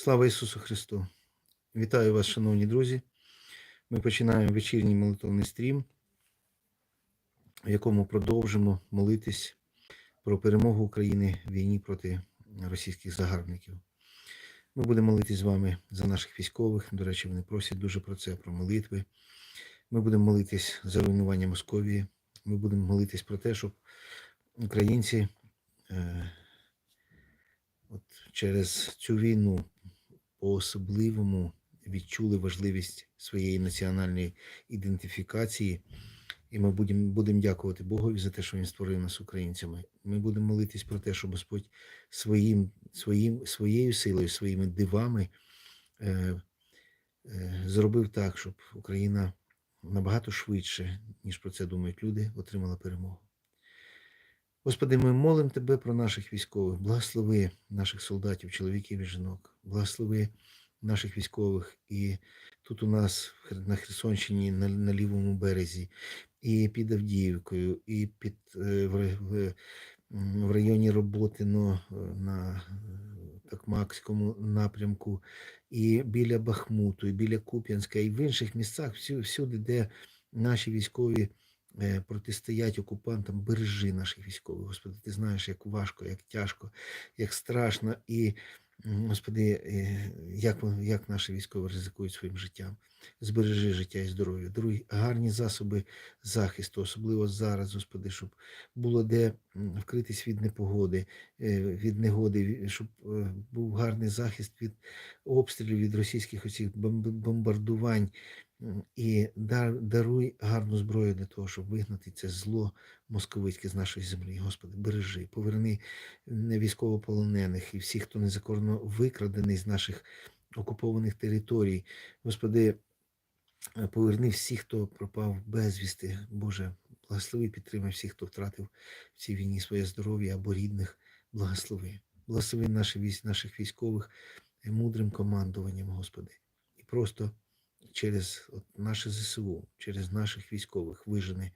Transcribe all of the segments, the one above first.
Слава Ісусу Христу! Вітаю вас, шановні друзі. Ми починаємо вечірній молитовний стрім, в якому продовжимо молитись про перемогу України в війні проти російських загарбників. Ми будемо молитись з вами за наших військових. До речі, вони просять дуже про це, про молитви. Ми будемо молитись за руйнування Московії. Ми будемо молитись про те, щоб українці е, от через цю війну по-особливому відчули важливість своєї національної ідентифікації. І ми будемо будемо дякувати Богові за те, що Він створив нас українцями. Ми будемо молитись про те, що Господь своїм, своїм, своєю силою, своїми дивами е, е, зробив так, щоб Україна набагато швидше, ніж про це думають люди, отримала перемогу. Господи, ми молимо Тебе про наших військових, благослови наших солдатів, чоловіків і жінок, благослови наших військових і тут у нас на Херсонщині, на, на лівому березі, і під Авдіївкою, і під е, в, в, в районі роботи ну, на Токмакському напрямку, і біля Бахмуту, і біля Куп'янська, і в інших місцях, всюди, де наші військові. Е, протистоять окупантам, бережи наших військових. Господи, ти знаєш, як важко, як тяжко, як страшно, і, Господи, е, як як наші військові ризикують своїм життям. Збережи життя і здоров'я, даруй гарні засоби захисту, особливо зараз, Господи, щоб було де вкритись від непогоди, е, від негоди, щоб був гарний захист від обстрілів, від російських оцих бомбардувань. І даруй гарну зброю для того, щоб вигнати це зло московицьке з нашої землі. Господи, бережи, поверни військовополонених і всіх, хто незаконно викрадений з наших окупованих територій. Господи, е, поверни всіх, хто пропав безвісти. Боже, благослови, підтримай всіх, хто втратив в цій війні своє здоров'я або рідних. Благослови. Благослови наших військових е, мудрим командуванням, Господи. І просто через наше ЗСУ, через наших військових вижени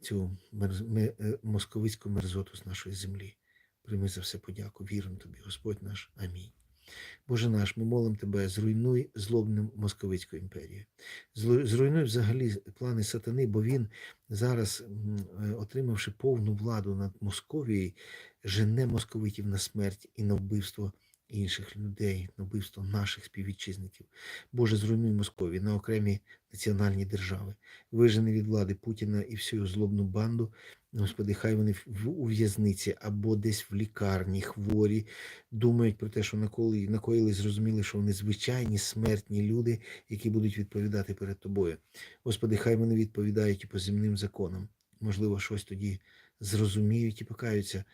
цю е, московицьку мерзоту з нашої землі. Прийми за все подяку. Віримо тобі, Господь наш. Амінь. Боже наш, ми молимо Тебе, зруйнуй злобним московицьку імперію. Зруйнуй взагалі плани сатани, бо він зараз, е, отримавши повну владу над Московією, жене московитів на смерть і на вбивство інших людей, на вбивство наших співвітчизників. Боже, зруйнуй Москові на окремі національні держави, вижени від влади Путіна і всю злобну банду. Господи, хай вони у в'язниці або десь в лікарні, хворі, думають про те, що наколи накоїли, зрозуміли, що вони звичайні смертні люди, які будуть відповідати перед тобою. Господи, хай вони відповідають і по земним законам. Можливо, щось тоді зрозуміють і покаються.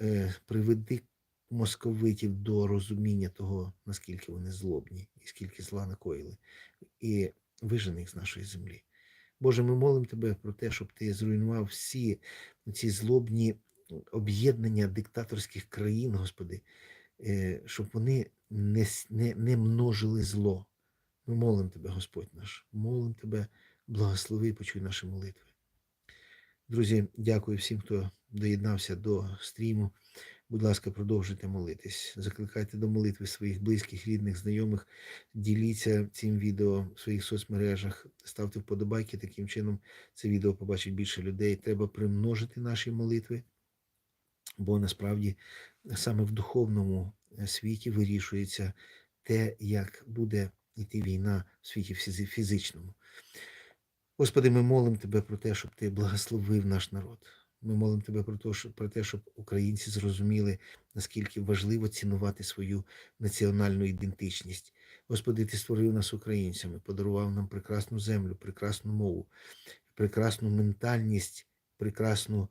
Е, приведи московитів до розуміння того, наскільки вони злобні і скільки зла накоїли, і вижени їх з нашої землі. Боже, ми молимо Тебе про те, щоб Ти зруйнував всі ці злобні об'єднання диктаторських країн, Господи, е, щоб вони не, не, не множили зло. Ми молимо Тебе, Господь наш, молимо Тебе, благослови, почуй наші молитви. Друзі, дякую всім, хто доєднався до стріму. Будь ласка, продовжуйте молитись. Закликайте до молитви своїх близьких, рідних, знайомих. Діліться цим відео в своїх соцмережах, ставте вподобайки. Таким чином це відео побачить більше людей. Треба примножити наші молитви, бо насправді саме в духовному е, світі вирішується те, як буде йти війна в світі фізичному. Господи, ми молимо Тебе про те, щоб Ти благословив наш народ. Ми молимо тебе про те, про те, щоб українці зрозуміли, наскільки важливо цінувати свою національну ідентичність. Господи, ти створив нас українцями, подарував нам прекрасну землю, прекрасну мову, прекрасну ментальність, прекрасну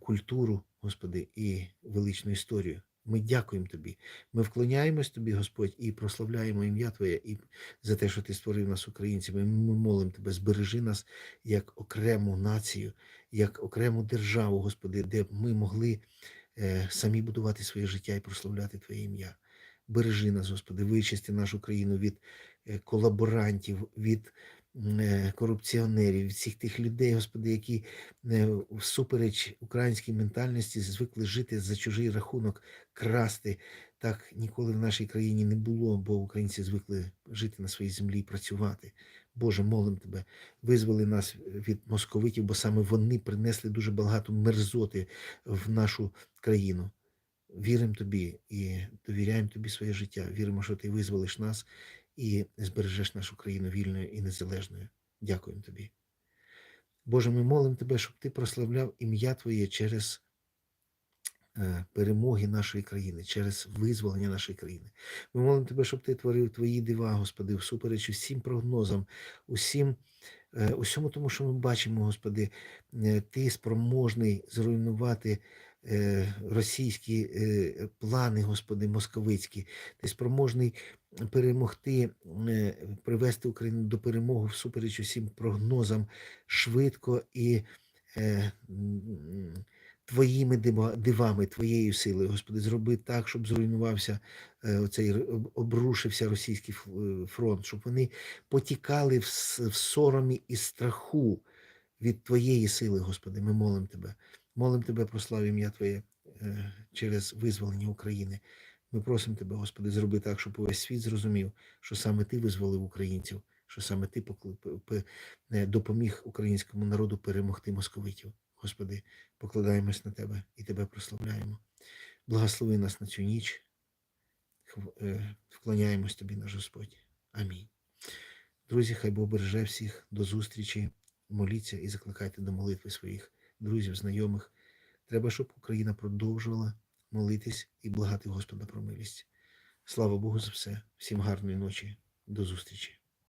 культуру, Господи, і величну історію. Ми дякуємо Тобі. Ми вклоняємось Тобі, Господь, і прославляємо ім'я Твоє і за те, що Ти створив нас українцями. Ми молимо Тебе, збережи нас як окрему націю, як окрему державу, Господи, де ми могли е, самі будувати своє життя і прославляти Твоє ім'я. Бережи нас, Господи, вичисти нашу країну від е, колаборантів, від корупціонерів, від всіх тих людей, Господи, які е, всупереч українській ментальності звикли жити за чужий рахунок, красти, Так ніколи в нашій країні не було, бо українці звикли жити на своїй землі і працювати. Боже, молим тебе, визволи нас від московитів, бо саме вони принесли дуже багато мерзоти в нашу країну. Віримо тобі і довіряємо тобі своє життя. Віримо, що ти визволиш нас і збережеш нашу країну вільною і незалежною. Дякуємо тобі. Боже, ми молимо тебе, щоб ти прославляв ім'я Твоє через е, перемоги нашої країни, через визволення нашої країни. Ми молимо тебе, щоб ти творив твої дива, Господи, всупереч усім прогнозам, усім, е, усьому тому, що ми бачимо, Господи, е, ти спроможний зруйнувати російські е, плани, Господи, московицькі. Ти спроможний перемогти, е, привести Україну до перемоги всупереч усім прогнозам швидко і е, твоїми дивами, твоєю силою, Господи, зроби так, щоб зруйнувався е, оцей обрушився російський е, фронт, щоб вони потікали в соромі і страху від Твоєї сили, Господи. Ми молимо Тебе. Молимо Тебе про славу ім'я Твоє е, через визволення України. Ми просимо Тебе, Господи, зроби так, щоб увесь світ зрозумів, що саме Ти визволив українців, що саме Ти е, допоміг українському народу перемогти московитів. Господи, покладаємось на Тебе і Тебе прославляємо. Благослови нас на цю ніч. Е, Вклоняємось Тобі, наш Господь. Амінь. Друзі, хай Бог береже всіх до зустрічі. Моліться і закликайте до молитви своїх друзів, знайомих. Треба, щоб Україна продовжувала молитись і благати Господа про милість. Слава Богу за все. Всім гарної ночі. До зустрічі.